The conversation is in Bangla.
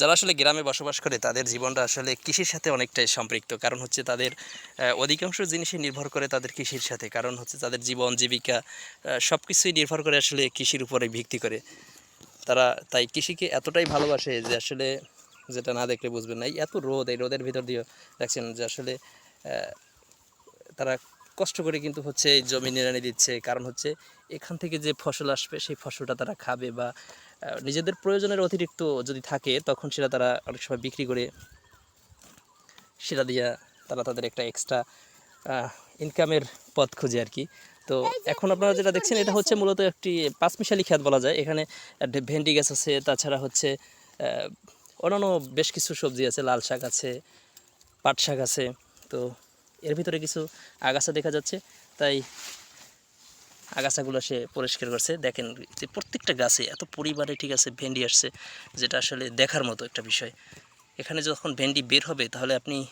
যারা আসলে গ্রামে বসবাস করে, তাদের জীবনটা আসলে কৃষির সাথে অনেকটাই সম্পৃক্ত। কারণ হচ্ছে তাদের অধিকাংশ জিনিসই নির্ভর করে তাদের কৃষির সাথে। কারণ হচ্ছে তাদের জীবন, জীবিকা সব কিছুই নির্ভর করে আসলে কৃষির উপরে ভিত্তি করে। তারা তাই কৃষিকে এতটাই ভালোবাসে যে আসলে, যেটা না দেখলে বুঝবেন না এত রোদ, এই রোদের ভিতর দিয়ে দেখছেন যে আসলে তারা কষ্ট করে কিন্তু হচ্ছে জমি নিড়ানি দিচ্ছে। কারণ হচ্ছে এখান থেকে যে ফসল আসবে, সেই ফসলটা তারা খাবে বা নিজেদের প্রয়োজনের অতিরিক্ত যদি থাকে তখন সেটা তারা অনেক সময় বিক্রি করে সেটা দিয়ে তারা তাদের একটা এক্সট্রা ইনকামের পথ খুঁজে আর কি। তো এখন আপনারা যেটা দেখছেন এটা হচ্ছে মূলত একটি পাঁচমিশালি খেত বলা যায়। এখানে ভেন্ডি গাছ আছে তাছাড়া হচ্ছে অন্যান্য বেশ কিছু সবজি আছে লাল শাক আছে পাট শাক আছে। তো এর ভিতরে কিছু আগাছা দেখা যাচ্ছে। তাই আগাছাগুলো সে পরিষ্কার করছে। দেখেন যে প্রত্যেকটা গাছে এত পরিবারে ঠিক আছে ভেন্ডি আসছে, যেটা আসলে দেখার মতো একটা বিষয়। এখানে যখন ভেন্ডি বের হবে, তাহলে আপনি